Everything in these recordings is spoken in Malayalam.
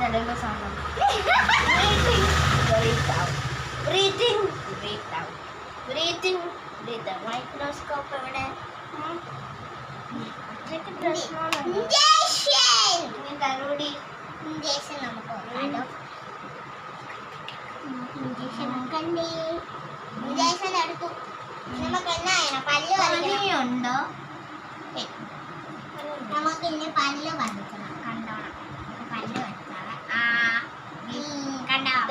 Nalalo sa akin. Breathing. Breathe out. Breathing. Breathe out. Breathing. Breathe out. Microscope എവിടെ അത്രയ്ക്ക് പ്രശ്നമാണ് കറുപടി ഇഞ്ചക്ഷൻ നമുക്ക് വേണ്ടോ ഇഞ്ചക്ഷൻ നോക്കണ്ടേ ഇഞ്ചക്ഷൻ എടുത്തു നമുക്ക് എന്നാ പല്ല് ഉണ്ടോ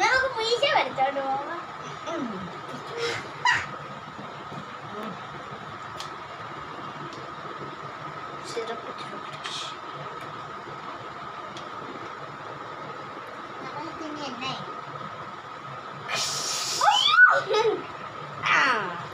നമുക്ക് മീശ വരച്ചോണ്ട് പോവാ നമ്മളിതിനെ എന്നായി